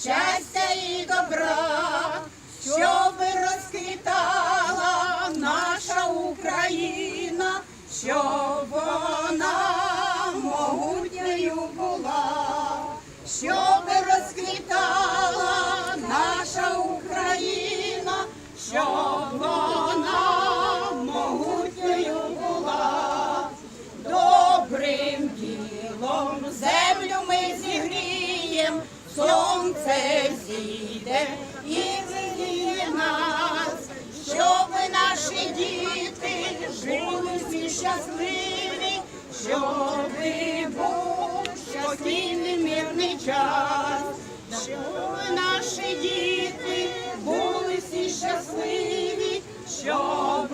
щастя і добра, щоб розквітала наша Україна, щоб вона сонце зійде і зігріє нас, щоб наші діти жили всі щасливі, щоб був спокійний мирний час, щоб наші діти були всі щасливі, щоб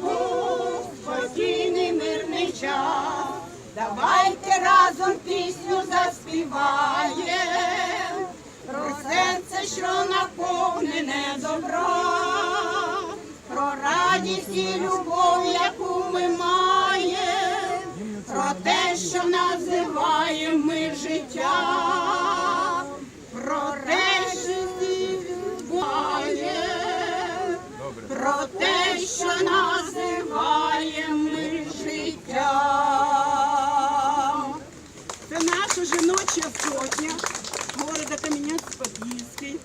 був спокійний мирний час. Давайте разом пісню заспіваємо, про серце, що наповнене добра, про радість і любов, яку ми маємо, про те, що називаємо ми життя, про те, що маємо, про те, що називаємо ми життя. Це наша жіноча сотня города Кам'янець-Подільський.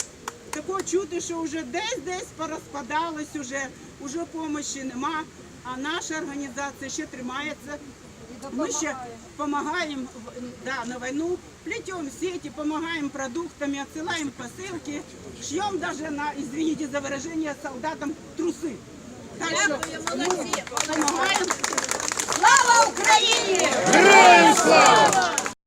Такого чути, що вже десь-десь порозпадалось, уже, уже помощі нема, а наша організація ще тримається. Ми ще допомагаємо да, на війну, плетемо сети, допомагаємо продуктами, відсилаємо посилки, шьємо навіть на, извините за выражение, солдатам труси. Так що ми допомагаємо. Слава Україні! Героям слава!